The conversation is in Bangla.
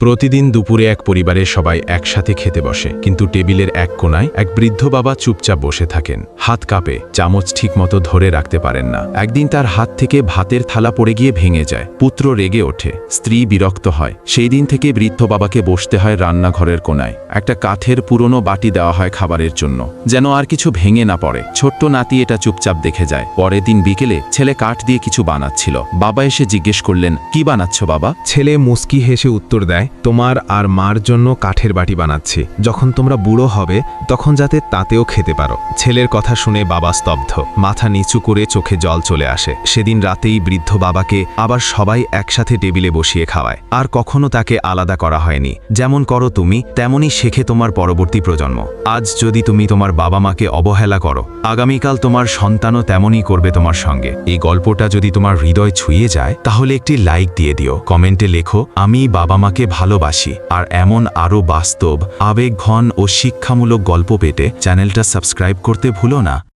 প্রতিদিন দুপুরে এক পরিবারে সবাই একসাথে খেতে বসে, কিন্তু টেবিলের এক কোনায় এক বৃদ্ধ বাবা চুপচাপ বসে থাকেন। হাত কাঁপে, চামচ ঠিকমতো ধরে রাখতে পারেন না। একদিন তার হাত থেকে ভাতের থালা পড়ে গিয়ে ভেঙে যায়। পুত্র রেগে ওঠে, স্ত্রী বিরক্ত হয়। সেই দিন থেকে বৃদ্ধ বাবাকে বসতে হয় রান্নাঘরের কোনায়। একটা কাঠের পুরনো বাটি দেওয়া হয় খাবারের জন্য, যেন আর কিছু ভেঙে না পড়ে। ছোট্ট নাতি এটা চুপচাপ দেখে যায়। পরের দিন বিকেলে ছেলে কাঠ দিয়ে কিছু বানাচ্ছিল। বাবা এসে জিজ্ঞেস করলেন, কি বানাচ্ছ বাবা? ছেলে মুস্কি হেসে উত্তর দেয় তোমার আর মার জন্য কাঠের বাটি বানাচ্ছি। যখন তোমরা বুড়ো হবে, তখন যাতে তাতেও খেতে পারো। ছেলের কথা শুনে বাবা স্তব্ধ। মাথা নিচু করে চোখে জল চলে আসে। সেদিন রাতেই বৃদ্ধ বাবাকে আবার সবাই একসাথে টেবিলে বসিয়ে খাওয়ায়। আর কখনো তাকে আলাদা করা হয়নি। যেমন করো তুমি, তেমনই শেখে তোমার পরবর্তী প্রজন্ম। আজ যদি তুমি তোমার বাবা মাকে অবহেলা করো, আগামীকাল তোমার সন্তানও তেমনই করবে তোমার সঙ্গে। এই গল্পটা যদি তোমার হৃদয় ছুঁয়ে যায়, তাহলে একটি লাইক দিয়ে দিও। কমেন্টে লেখো, আমি বাবা মাকে ভালোবাসি, আর এমন আরও বাস্তব, আবেগঘন ও শিক্ষামূলক গল্প পেতে চ্যানেলটা সাবস্ক্রাইব করতে ভুলো না।